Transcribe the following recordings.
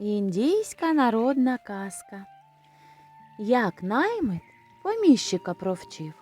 Індійська народна казка. Як наймит поміщика провчив.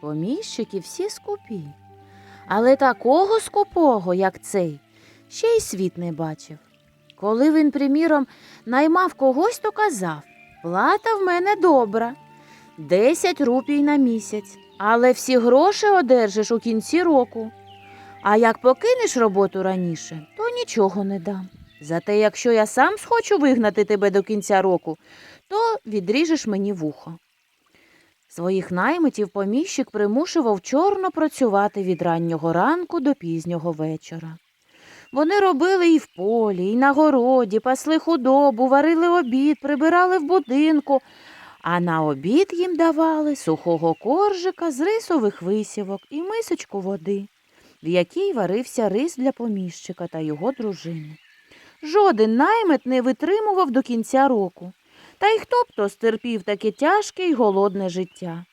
Поміщики всі скупі. Але такого скупого, як цей, ще й світ не бачив. Коли він, приміром, наймав когось, то казав плата в мене добра, десять рупій на місяць, але всі гроші одержиш у кінці року. А як покинеш роботу раніше, то нічого не дам. Зате, якщо я сам схочу вигнати тебе до кінця року, то відріжеш мені вухо. Своїх наймитів поміщик примушував чорно працювати від раннього ранку до пізнього вечора. Вони робили і в полі, і на городі, пасли худобу, варили обід, прибирали в будинку, а на обід їм давали сухого коржика з рисових висівок і мисочку води, в якій варився рис для поміщика та його дружини. Жоден наймит не витримував до кінця року. Та й хто б то стерпів таке тяжке й голодне життя.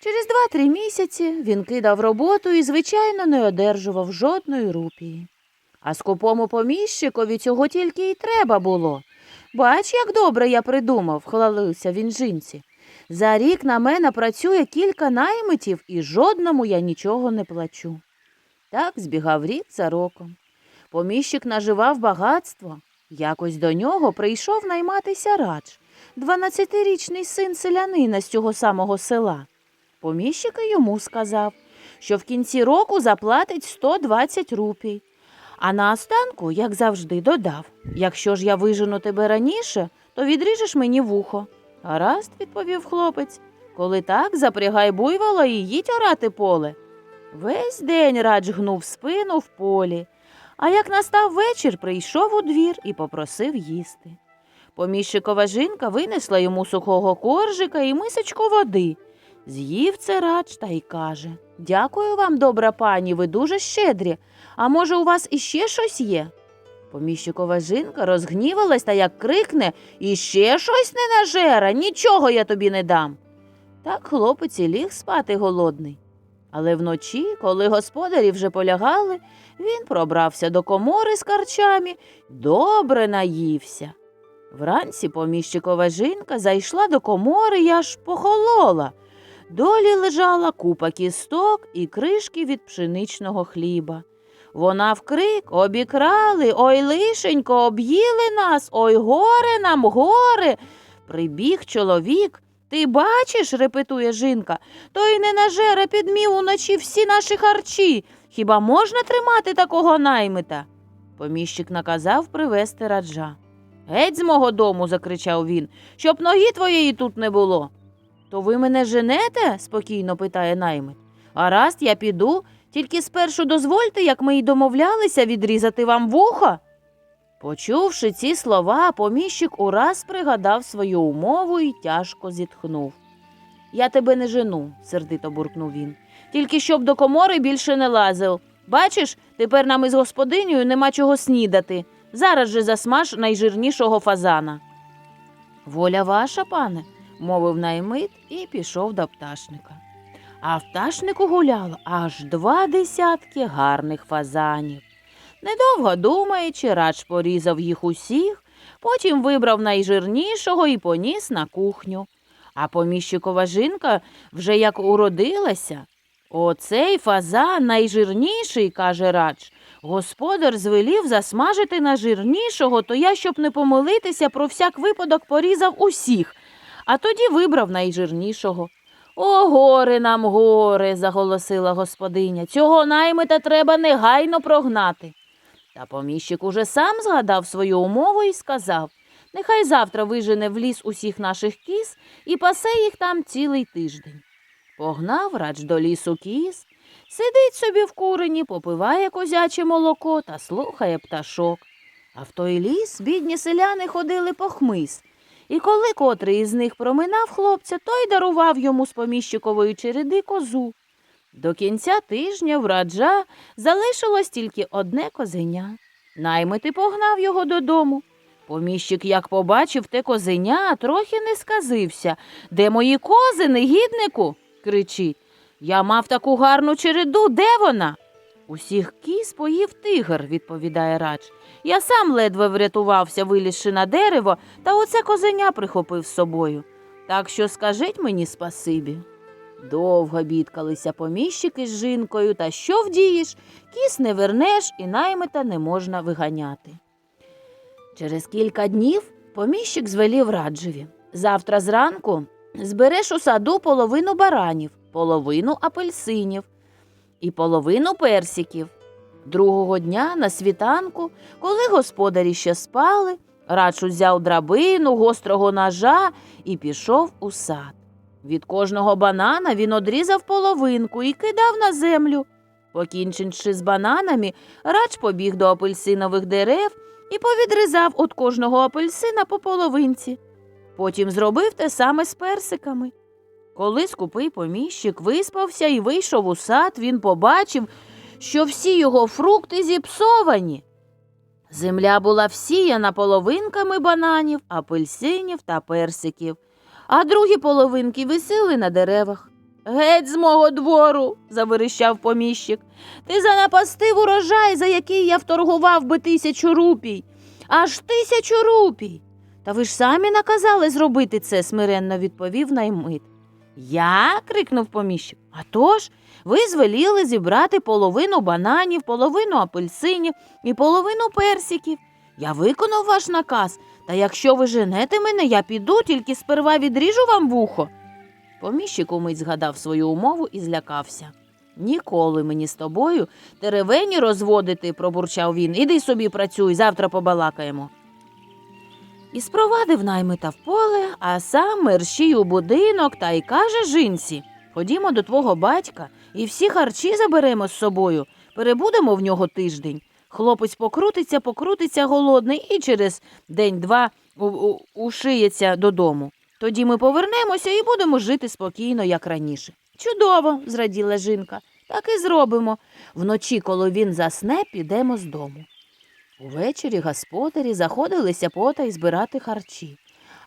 Через два-три місяці він кидав роботу і, звичайно, не одержував жодної рупії. А скупому поміщикові цього тільки й треба було. Бач, як добре я придумав, хвалився він жінці. За рік на мене працює кілька наймитів, і жодному я нічого не плачу. Так збігав рік за роком. Поміщик наживав багатство. Якось до нього прийшов найматися радж, дванадцятирічний син селянина з цього самого села. Поміщик йому сказав, що в кінці року заплатить 120 рупій. А на останку, як завжди, додав якщо ж я вижену тебе раніше, то відріжеш мені вухо. Гаразд, відповів хлопець. Коли так, запрягай буйвола і їдь орати поле. Весь день радж гнув спину в полі. А як настав вечір, прийшов у двір і попросив їсти. Поміщикова жінка винесла йому сухого коржика і мисочку води. З'їв це радж та й каже Дякую вам, добра пані, ви дуже щедрі. А може, у вас іще щось є? Поміщикова жінка розгнівалась та як крикне Іще щось не нажера, нічого я тобі не дам. Так хлопець і ліг спати голодний. Але вночі, коли господарі вже полягали, він пробрався до комори з карчами, добре наївся. Вранці поміщикова жінка зайшла до комори і аж похолола. Долі лежала купа кісток і кришки від пшеничного хліба. Вона вкрик обікрали, ой лишенько, об'їли нас, ой горе нам, горе. Прибіг чоловік. Ти бачиш, репетує жінка, той не нажере підмів уночі всі наші харчі. Хіба можна тримати такого наймита? Поміщик наказав привезти раджа. Геть з мого дому, закричав він, щоб ноги твоєї тут не було. То ви мене женете? спокійно питає наймит. Гаразд, я піду, тільки спершу дозвольте, як ми й домовлялися, відрізати вам вуха. Почувши ці слова, поміщик ураз пригадав свою умову і тяжко зітхнув. Я тебе не жену, сердито буркнув він. Тільки щоб до комори більше не лазив. Бачиш, тепер нам із господинею нема чого снідати. Зараз же засмаж найжирнішого фазана. Воля ваша, пане, мовив наймит і пішов до пташника. А пташнику гуляло аж два десятки гарних фазанів. Недовго думаючи, радж порізав їх усіх, потім вибрав найжирнішого і поніс на кухню. А поміщикова жінка вже як уродилася. Оцей фазан найжирніший, каже радж. Господар звелів засмажити найжирнішого, то я, щоб не помилитися, про всяк випадок порізав усіх, а тоді вибрав найжирнішого. О, горе нам, горе, заголосила господиня. Цього наймита треба негайно прогнати. Та поміщик уже сам згадав свою умову і сказав нехай завтра вижене в ліс усіх наших кіз і пасе їх там цілий тиждень. Погнав радж до лісу кіз, сидить собі в курені, попиває козяче молоко та слухає пташок. А в той ліс бідні селяни ходили по хмиз. І коли котрий із них проминав хлопця, той дарував йому з поміщикової череди козу. До кінця тижня в раджа залишилось тільки одне козеня. Наймити погнав його додому. Поміщик, як побачив те козеня, трохи не сказився. Де мої кози, негіднику? кричить. Я мав таку гарну череду, де вона? Усіх кіз поїв тигр, відповідає радж, Я сам ледве врятувався, вилізши на дерево, та оце козеня прихопив з собою. Так що скажіть мені спасибі. Довго бідкалися поміщики з жінкою, та що вдієш, кіс не вернеш і наймита не можна виганяти. Через кілька днів поміщик звелів раджеві. Завтра зранку збереш у саду половину баранів, половину апельсинів і половину персиків. Другого дня на світанку, коли господарі ще спали, Радж узяв драбину, гострого ножа і пішов у сад. Від кожного банана він одрізав половинку і кидав на землю. Покінчивши з бананами, Радж побіг до апельсинових дерев і повідрізав від кожного апельсина по половинці. Потім зробив те саме з персиками. Коли скупий поміщик виспався і вийшов у сад, він побачив, що всі його фрукти зіпсовані. Земля була всіяна половинками бананів, апельсинів та персиків, а другі половинки висіли на деревах. Геть з мого двору, заверещав поміщик. Ти занапастив урожай, за який я вторгував би тисячу рупій. Аж тисячу рупій. Та ви ж самі наказали зробити це, смиренно відповів наймит. Я? крикнув поміщик. «А тож, ви звеліли зібрати половину бананів, половину апельсинів і половину персиків. Я виконав ваш наказ, та якщо ви женете мене, я піду, тільки сперва відріжу вам вухо. Поміщик умить згадав свою умову і злякався. Ніколи мені з тобою теревені розводити, пробурчав він. Іди собі працюй, завтра побалакаємо. І спровадив наймита в поле, а сам мерщій у будинок та й каже жінці Ходімо до твого батька і всі харчі заберемо з собою. Перебудемо в нього тиждень. Хлопець покрутиться, покрутиться голодний і через день-два ушиється додому. Тоді ми повернемося і будемо жити спокійно, як раніше. Чудово, зраділа жінка. Так і зробимо. Вночі, коли він засне, підемо з дому. Увечері господарі заходилися потай збирати харчі.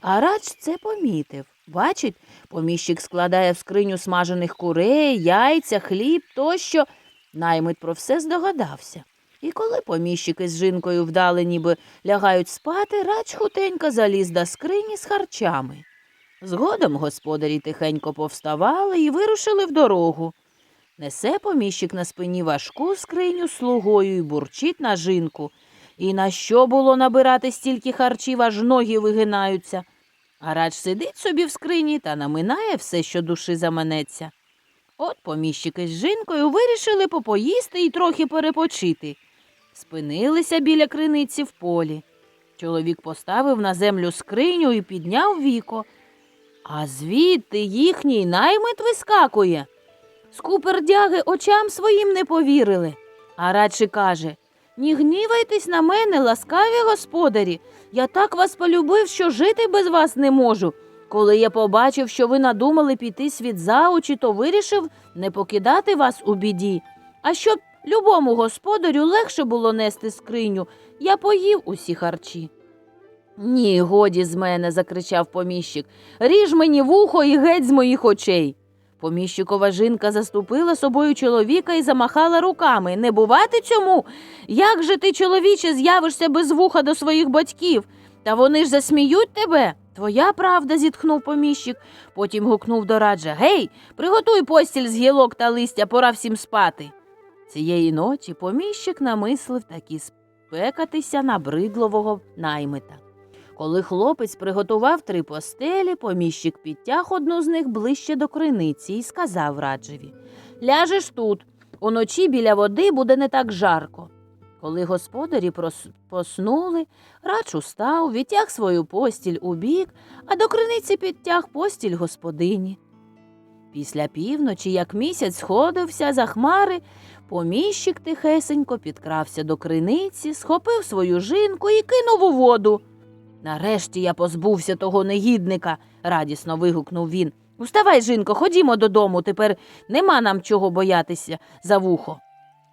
А рач це помітив. Бачить, поміщик складає в скриню смажених курей, яйця, хліб тощо. Наймит про все здогадався. І коли поміщики з жінкою вдали, ніби лягають спати, рач хутенько заліз до скрині з харчами. Згодом господарі тихенько повставали і вирушили в дорогу. Несе поміщик на спині важку скриню слугою і бурчить на жінку. І на що було набирати стільки харчів, аж ноги вигинаються. А рач сидить собі в скрині та наминає все, що душі заманеться. От поміщики з жінкою вирішили попоїсти і трохи перепочити. Спинилися біля криниці в полі. Чоловік поставив на землю скриню і підняв віко. А звідти їхній наймит вискакує. Скупердяги очам своїм не повірили. А радше каже Ні гнівайтесь на мене, ласкаві господарі. Я так вас полюбив, що жити без вас не можу. Коли я побачив, що ви надумали піти світ за очі, то вирішив не покидати вас у біді. А щоб любому господарю легше було нести скриню, я поїв усі харчі. Ні, годі з мене, закричав поміщик. Ріж мені вухо і геть з моїх очей. Поміщикова жінка заступила собою чоловіка і замахала руками. Не бувати цьому. Як же ти, чоловіче, з'явишся без вуха до своїх батьків? Та вони ж засміють тебе. Твоя правда, зітхнув поміщик. Потім гукнув до раджа Гей, приготуй постіль з гілок та листя, пора всім спати. Цієї ночі поміщик намислив таки спекатися набридливого наймита. Коли хлопець приготував три постелі, поміщик підтяг одну з них ближче до криниці і сказав раджеві Ляжеш тут, уночі біля води буде не так жарко. Коли господарі поснули, рач устав, відтяг свою постіль у бік, а до криниці підтяг постіль господині. Після півночі, як місяць сходився за хмари, поміщик тихесенько підкрався до криниці, схопив свою жінку і кинув у воду. Нарешті я позбувся того негідника, радісно вигукнув він. Уставай, жінко, ходімо додому, тепер нема нам чого боятися за вухо.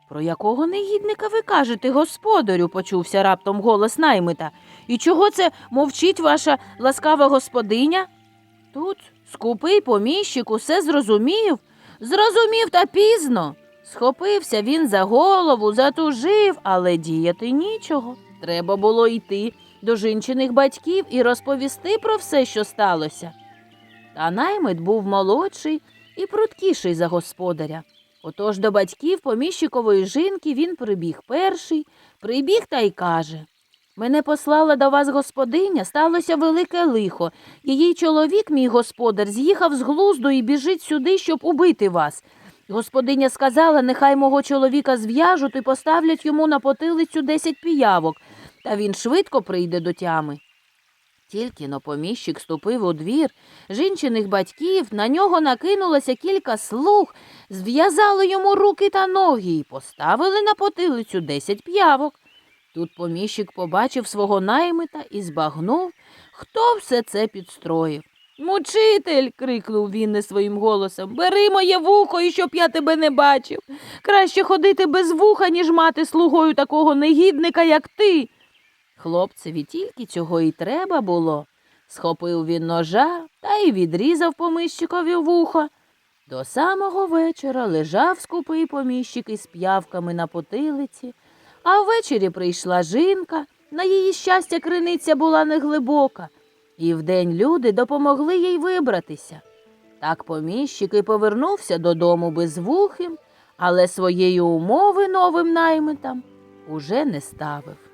Про якого негідника ви кажете, господарю? почувся раптом голос наймита. І чого це мовчить ваша ласкава господиня? Тут скупий поміщик усе зрозумів, зрозумів та пізно. Схопився він за голову, затужив, але діяти нічого. Треба було йти до жінчиних батьків і розповісти про все, що сталося. Та наймит був молодший і пруткіший за господаря. Отож до батьків поміщикової жінки він прибіг перший, прибіг та й каже Мене послала до вас господиня, сталося велике лихо. Її чоловік, мій господар, з'їхав з глузду і біжить сюди, щоб убити вас. Господиня сказала, нехай мого чоловіка зв'яжуть і поставлять йому на потилицю десять піявок, та він швидко прийде до тями. Тільки но поміщик ступив у двір, жінчиних батьків, на нього накинулося кілька слуг, зв'язали йому руки та ноги і поставили на потилицю десять п'явок. Тут поміщик побачив свого наймита і збагнув, хто все це підстроїв. Мучитель. крикнув він не своїм голосом. Бери моє вухо, і щоб я тебе не бачив. Краще ходити без вуха, ніж мати слугою такого негідника, як ти. Хлопцеві тільки цього і треба було. Схопив він ножа та й відрізав поміщикові вухо. До самого вечора лежав скупий поміщик із п'явками на потилиці, а ввечері прийшла жінка, на її щастя криниця була неглибока, і вдень люди допомогли їй вибратися. Так поміщик і повернувся додому безвухим, але своєї умови новим наймитам уже не ставив.